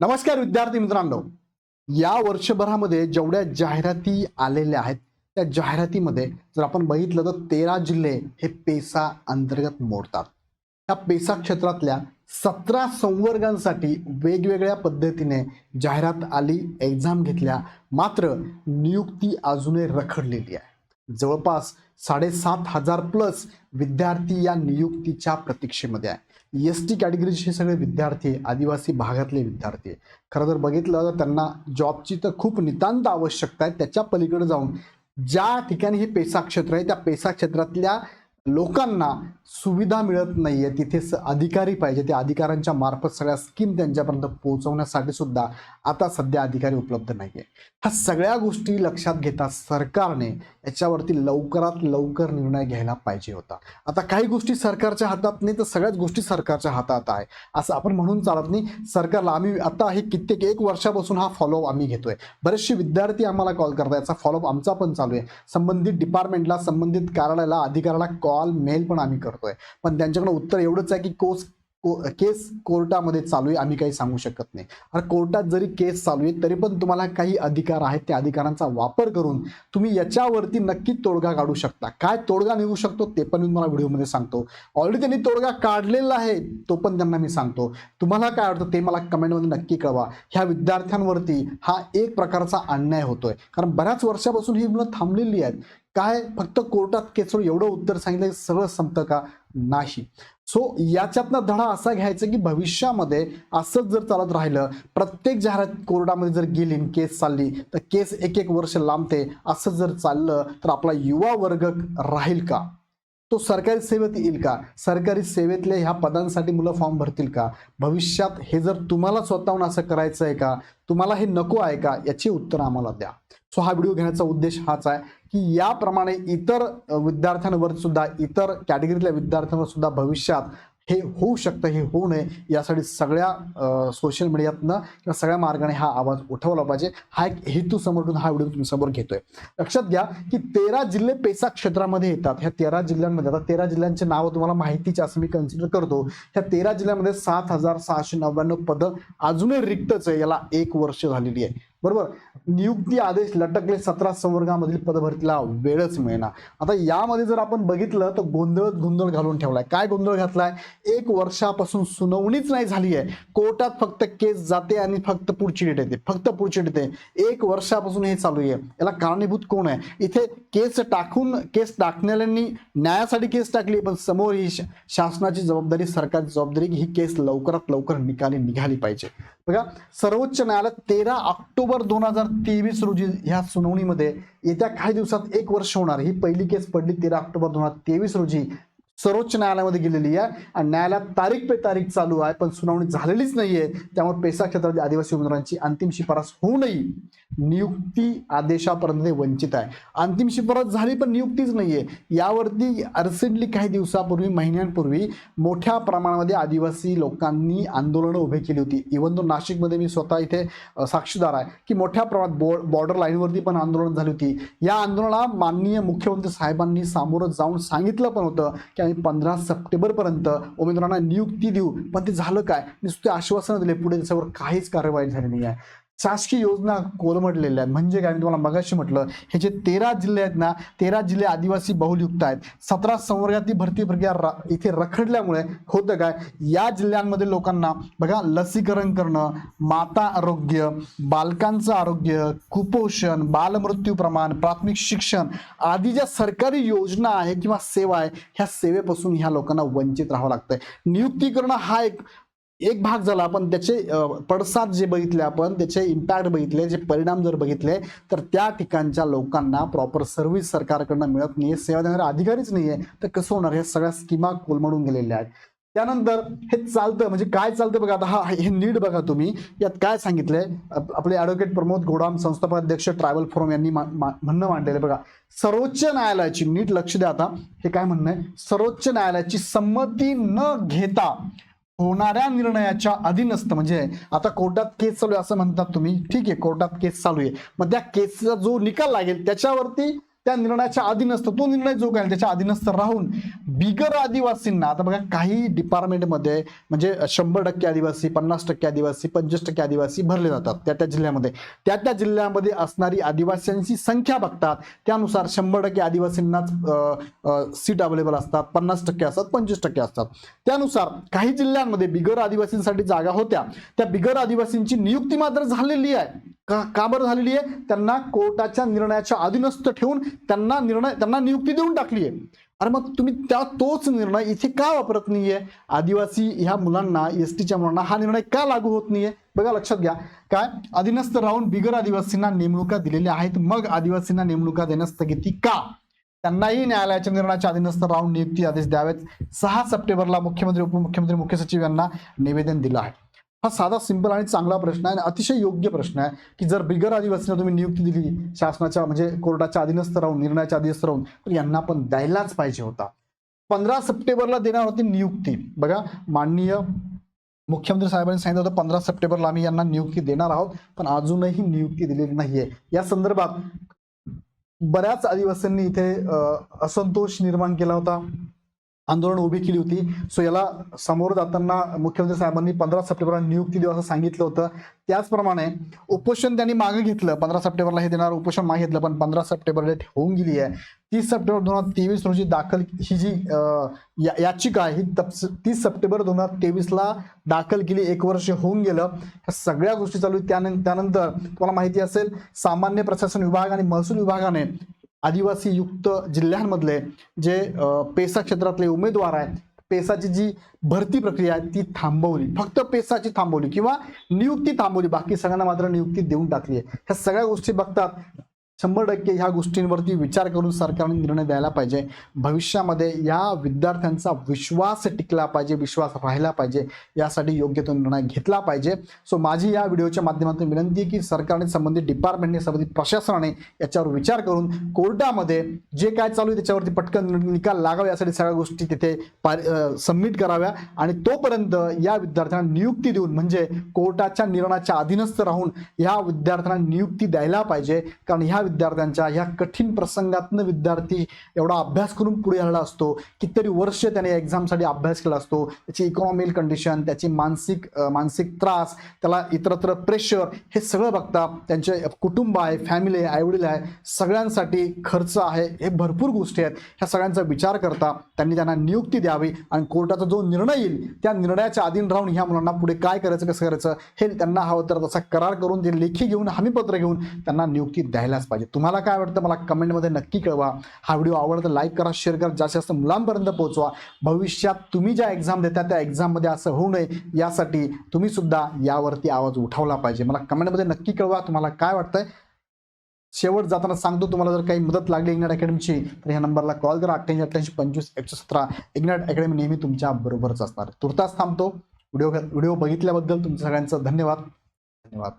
नमस्कार विद्यार्थी मित्रांनो. या वर्षभरामध्ये जेवढ्या जाहिराती आलेल्या आहेत त्या जाहिरातीमध्ये जर आपण बघितलं तर तेरा जिल्हे हे पेसा अंतर्गत मोडतात. त्या पेसा क्षेत्रातल्या सतरा संवर्गांसाठी वेगवेगळ्या पद्धतीने जाहिरात आली एक्झाम घेतल्या मात्र नियुक्ती अजूनही रखडलेली आहे. जवळपास साडेसात हजार प्लस विद्यार्थी या नियुक्तीच्या प्रतीक्षेमध्ये आहे एस टी कॅटेगरीचे हे सगळे विद्यार्थी आदिवासी भागातले विद्यार्थी खरं जर बघितलं तर त्यांना जॉबची तर खूप नितांत आवश्यकता आहे. त्याच्या पलीकडे जाऊन ज्या ठिकाणी हे पेसा क्षेत्र आहे त्या पेसा क्षेत्रातल्या लोकांना सुविधा मिळत नाहीये. तिथे स- अधिकारी पाहिजे. त्या अधिकाऱ्यांच्या मार्फत सगळ्या स्कीम त्यांच्यापर्यंत पोहोचवण्यासाठी सुद्धा आता सध्या अधिकारी उपलब्ध नाहीये. ह्या सगळ्या गोष्टी लक्षात घेता सरकारने याच्यावरती लवकरात लवकर निर्णय घ्यायला पाहिजे होता. आता काही गोष्टी सरकारच्या हातात नाही तर सगळ्याच गोष्टी सरकारच्या हातात आहे. असं आपण म्हणून चालत नाही. सरकारला आम्ही आता हे कित्येक एक वर्षापासून हा फॉलोअप आम्ही घेतोय. बरेचसे विद्यार्थी आम्हाला कॉल करतात याचा फॉलोअप आमचा पण चालू आहे. संबंधित डिपार्टमेंटला संबंधित कार्यालयाला अधिकाऱ्याला कॉल मेल पण आम्ही करतोय. पण त्यांच्याकडे उत्तर एवढंच आहे की कोस को- केस कोर्टामध्ये चालू आहे आम्ही काही सांगू शकत नाही. अरे कोर्टात जरी केस चालू आहे तरी पण तुम्हाला काही अधिकार आहेत त्या अधिकारांचा वापर करून तुम्ही याच्यावरती नक्की तोडगा काढू शकता. काय तोडगा निघू शकतो ते पण मी तुम्हाला व्हिडिओमध्ये सांगतो. ऑलरेडी त्यांनी तोडगा काढलेला आहे तो पण त्यांना मी सांगतो. तुम्हाला काय वाटतं ते मला कमेंटमध्ये नक्की कळवा. ह्या विद्यार्थ्यांवरती हा एक प्रकारचा अन्याय होतोय. कारण बऱ्याच वर्षापासून ही मुलं थांबलेली आहेत. काय फक्त कोर्टात केसवर एवढं उत्तर सांगितलं की सगळं संपतं का? नाही. सो याच्यातनं धडा असा घ्यायचा की भविष्यामध्ये असंच जर चालत राहिलं प्रत्येक जाहिरात कोर्टामध्ये जर गेली केस चालली तर केस एक एक वर्ष लांबते असं जर चाललं तर आपला युवा वर्ग राहील का? तो सरकारी सेवेत येईल का? सरकारी सेवेतल्या ह्या पदांसाठी मुलं फॉर्म भरतील का? भविष्यात हे जर तुम्हाला स्वतःहून असं करायचं आहे का? तुम्हाला हे नको आहे का? याची उत्तर आम्हाला द्या. सो हा व्हिडिओ घेण्याचा उद्देश हाच आहे की याप्रमाणे इतर विद्यार्थ्यांवर सुद्धा इतर कॅटेगरीतल्या विद्यार्थ्यांवर सुद्धा भविष्यात हे होऊ शकतं हे होऊ नये यासाठी सगळ्या सोशल मीडियातनं किंवा सगळ्या मार्गाने हा आवाज उठवला पाहिजे. हा एक हेतू समोर ठेवून हा व्हिडिओ तुमच्यासमोर घेतोय. लक्षात घ्या की तेरा जिल्हे पेसा क्षेत्रामध्ये येतात. ह्या तेरा जिल्ह्यांमध्ये आता तेरा जिल्ह्यांचे नावं तुम्हाला माहितीची असं मी कन्सिडर करतो. ह्या तेरा जिल्ह्यामध्ये सात हजार सहाशे नव्याण्णव पदं अजूनही रिक्तच आहे. याला एक वर्ष झालेली आहे. बरोबर. नियुक्ती आदेश लटकले सतरा संवर्गामधील पदभरतीला वेळच मिळणार आता यामध्ये जर आपण बघितलं तर गोंधळ गोंधळ घालून ठेवलाय. काय गोंधळ घातलाय? एक वर्षापासून सुनावणीच नाही झाली आहे. कोर्टात फक्त केस जाते आणि फक्त पुढची डेट येते. फक्त पुढची डेट येते. एक वर्षापासून हे चालू आहे. याला कारणीभूत कोण आहे? इथे केस टाकून केस टाकणाऱ्यांनी न्यायासाठी केस टाकली पण समोर ही शासनाची जबाबदारी सरकारची जबाबदारी की ही केस लवकरात लवकर निकाली निघाली पाहिजे. बघा सर्वोच्च न्यायालय तेरा ऑक्टोबर दोन हजार तेवीस रोजी ह्या सुनावणीमध्ये येत्या काही दिवसात एक वर्ष होणार. ही पहिली केस पडली तेरा ऑक्टोबर दोन हजार तेवीस रोजी. सर्वोच्च न्यायालयामध्ये गेलेली आहे. आणि न्यायालयात तारीख पे तारीख चालू आहे पण सुनावणी झालेलीच नाही आहे त्यामुळे पेसा क्षेत्रातील आदिवासी उमेदवारांची अंतिम शिफारस होऊनही नियुक्ती आदेशापर्यंत वंचित आहे. अंतिम शिफारस झाली पण नियुक्तीच नाहीये. यावरती रिसेंटली काही दिवसापूर्वी महिन्यांपूर्वी मोठ्या प्रमाणामध्ये आदिवासी लोकांनी आंदोलनं उभे केली होती. इव्हन तो नाशिकमध्ये मी स्वतः इथे साक्षीदार आहे की मोठ्या प्रमाणात बॉ बॉर्डर लाईनवरती पण आंदोलन झाली होती. या आंदोलनाला माननीय मुख्यमंत्री साहेबांनी सामोरं जाऊन सांगितलं पण होतं की आम्ही पंधरा सप्टेंबरपर्यंत उमेदवारांना नियुक्ती देऊ. पण ते झालं काय? नुसते आश्वासनं दिले पुढे त्याच्यावर काहीच कार्यवाही झाली नाही आहे शासकीय योजना कोलमडलेल्या आहेत. म्हणजे काय? मी तुम्हाला मगाशी म्हटलं हे जे तेरा जिल्हे आहेत ना तेरा जिल्हे आदिवासी बहुलयुक्त आहेत. सतरा संवर्गातील भरती प्रक्रिया इथे रखडल्यामुळे होतं काय? या जिल्ह्यांमध्ये लोकांना बघा लसीकरण करणं माता आरोग्य बालकांचं आरोग्य कुपोषण बालमृत्यू प्रमाण प्राथमिक शिक्षण आदी ज्या सरकारी योजना आहे किंवा सेवा आहे ह्या सेवेपासून ह्या लोकांना वंचित राहावं लागतंय. नियुक्ती करणं हा एक एक भाग झाला. आपण त्याचे पडसाद जे बघितले आपण त्याचे इम्पॅक्ट बघितले जे परिणाम जर बघितले तर त्या ठिकाणच्या लोकांना प्रॉपर सर्व्हिस सरकारकडनं मिळत नाहीये सेवा देणारे अधिकारीच नाहीये. तर कसं होणार? हे सगळ्या स्कीमा कोलमडून गेलेल्या आहेत. त्यानंतर हे चालतं म्हणजे काय चालतं बघा आता हा हे नीट बघा तुम्ही. यात काय सांगितलंय? आपले ॲडव्होकेट प्रमोद घोडाम संस्थापक अध्यक्ष ट्रायबल फोरम यांनी म्हणणं मांडलेलं बघा. सर्वोच्च न्यायालयाची नीट लक्ष द्या आता. हे काय म्हणणं आहे? सर्वोच्च न्यायालयाची संमती न घेता होणाऱ्या निर्णयाच्या अधीनस्थ म्हणजे आता कोर्टात केस चालू आहे असं म्हणतात तुम्ही. ठीक आहे कोर्टात केस चालू आहे. मग त्या केसचा जो निकाल लागेल त्याच्यावरती त्या निर्णयाच्या अधीन असतं तो निर्णय जो काय त्याच्या अधीनस्थ राहून बिगर आदिवासींना आता बघा काही डिपार्टमेंटमध्ये म्हणजे शंभर टक्के आदिवासी पन्नास टक्के आदिवासी पंचवीस टक्के आदिवासी भरले जातात त्या त्या जिल्ह्यामध्ये. त्या त्या जिल्ह्यामध्ये असणारी आदिवासींची संख्या बघतात. त्यानुसार शंभर टक्के आदिवासींनाच सीट अवेलेबल असतात. पन्नास टक्के असतात पंचवीस टक्के असतात. त्यानुसार काही जिल्ह्यांमध्ये बिगर आदिवासींसाठी जागा होत्या. त्या बिगर आदिवासींची नियुक्ती मात्र झालेली आहे. का का बरं झालेली आहे? त्यांना कोर्टाच्या निर्णयाच्या अधीनस्थ ठेवून त्यांना निर्णय त्यांना नियुक्ती देऊन टाकली आहे. अरे मग तुम्ही त्या तोच निर्णय इथे का वापरत नाहीये? आदिवासी ह्या मुलांना एस टीच्या मुलांना हा निर्णय का लागू होत नाहीये? बघा लक्षात घ्या. काय? अधीनस्थ राहून बिगर आदिवासींना नेमणुका दिलेल्या आहेत. मग आदिवासींना नेमणुका देण्यास स्थगिती का? त्यांनाही न्यायालयाच्या निर्णयाच्या अधीनस्थ राहून नियुक्ती आदेश द्यावेत. सहा सप्टेंबरला मुख्यमंत्री उपमुख्यमंत्री मुख्य सचिव यांना निवेदन दिलं आहे. हा साधा सिंपल आणि चांगला प्रश्न आहे आणि अतिशय योग्य प्रश्न आहे की जर बिगर आदिवासींना तुम्ही नियुक्ती दिली शासनाच्या म्हणजे कोर्टाच्या अधीनस्थ राहून निर्णयाच्या अधीनस्थ राहून तर यांना पण द्यायलाच पाहिजे होता. पंधरा सप्टेंबरला देणार होती नियुक्ती. बघा माननीय मुख्यमंत्री साहेबांनी सांगितलं होतं पंधरा सप्टेंबरला आम्ही यांना नियुक्ती देणार आहोत पण अजूनही नियुक्ती दिलेली नाहीये. या संदर्भात बऱ्याच आदिवासींनी इथे असंतोष निर्माण केला होता. आंदोलन उभी केली होती. सो याला समोर जाताना मुख्यमंत्री साहेबांनी पंधरा सप्टेंबरला नियुक्ती देऊ असं सांगितलं होतं. त्याचप्रमाणे उपोषण त्यांनी मागे घेतलं. पंधरा सप्टेंबरला हे देणार उपोषण मागे घेतलं पण पंधरा सप्टेंबर डेट होऊन गेली आहे. तीस सप्टेंबर दोन हजार तेवीस रोजी दाखल ही जी या- याचिका आहे ही तप्स तीस सप्टेंबर दोन हजार तेवीसला दाखल केली. एक वर्ष होऊन गेलं. ह्या सगळ्या गोष्टी चालू आहेत. त्यानंतर तुम्हाला माहिती असेल सामान्य प्रशासन विभाग आणि महसूल विभागाने आदिवासी युक्त जिल्ह्यांमधले जे पेसा क्षेत्रातले उमेदवार आहेत पेसाची जी भरती प्रक्रिया आहे ती थांबवली. फक्त पेसाची थांबवली किंवा नियुक्ती थांबवली बाकी सगळ्यांना मात्र नियुक्ती देऊन टाकली आहे. ह्या सगळ्या गोष्टी बघतात. शंभर टक्के ह्या गोष्टींवरती विचार करून सरकारने निर्णय द्यायला पाहिजे. भविष्यामध्ये या विद्यार्थ्यांचा विश्वास टिकला पाहिजे विश्वास राहिला पाहिजे यासाठी योग्य तो निर्णय घेतला पाहिजे. सो माझी या व्हिडिओच्या माध्यमातून विनंती आहे की सरकारने संबंधित डिपार्टमेंटने संबंधित प्रशासनाने याच्यावर विचार करून कोर्टामध्ये जे काय चालू आहे त्याच्यावरती पटकन निकाल लागावा यासाठी सगळ्या गोष्टी तिथे सबमिट कराव्या. आणि तोपर्यंत या विद्यार्थ्यांना नियुक्ती देऊन म्हणजे कोर्टाच्या निर्णयाच्या अधीनस्थ राहून ह्या विद्यार्थ्यांना नियुक्ती द्यायला पाहिजे. कारण ह्या विद्यार्थ्यांच्या ह्या कठीण प्रसंगातनं विद्यार्थी एवढा अभ्यास करून पुढे आलेला असतो कितीतरी वर्ष त्याने एक्झामसाठी अभ्यास केला असतो त्याची इकॉनॉमिक कंडिशन त्याची मानसिक मानसिक त्रास त्याला इतरत्र प्रेशर हे सगळं बघता त्यांचे कुटुंब आहे फॅमिली आहे आईवडील आहे सगळ्यांसाठी खर्च आहे हे भरपूर गोष्टी आहेत. ह्या सगळ्यांचा विचार करता त्यांनी त्यांना नियुक्ती द्यावी आणि कोर्टाचा जो निर्णय येईल त्या निर्णयाच्या अधीन राहून ह्या मुलांना पुढे काय करायचं कसं करायचं हे त्यांना हवं तर तसा करार करून ते लेखी घेऊन हमीपत्र घेऊन त्यांना नियुक्ती द्यायलाच पाहिजे. तुम्हाला काय वाटतं मला कमेंटमध्ये नक्की कळवा. हा व्हिडिओ आवडता लाईक करा शेअर करा जास्तीत जास्त मुलांपर्यंत पोहोचवा. भविष्यात तुम्ही ज्या एक्झाम देता त्या एक्झाममध्ये असं होऊ नये. यासाठी तुम्ही सुद्धा यावरती आवाज उठवला पाहिजे. मला कमेंटमध्ये नक्की कळवा तुम्हाला काय वाटतंय. शेवट जाताना सांगतो तुम्हाला जर काही मदत लागली इग्नाट अकॅडमीची तर ह्या नंबरला कॉल करा. अठ्ठ्याऐंशी अठ्ठ्याऐंशी पंचवीस एकशे सतरा. इग्नाट अकॅडमी नेहमी तुमच्या बरोबरच असणार. तुर्तास थांबतो. व्हिडिओ व्हिडिओ बघितल्याबद्दल तुमच्या सगळ्यांचं धन्यवाद. धन्यवाद.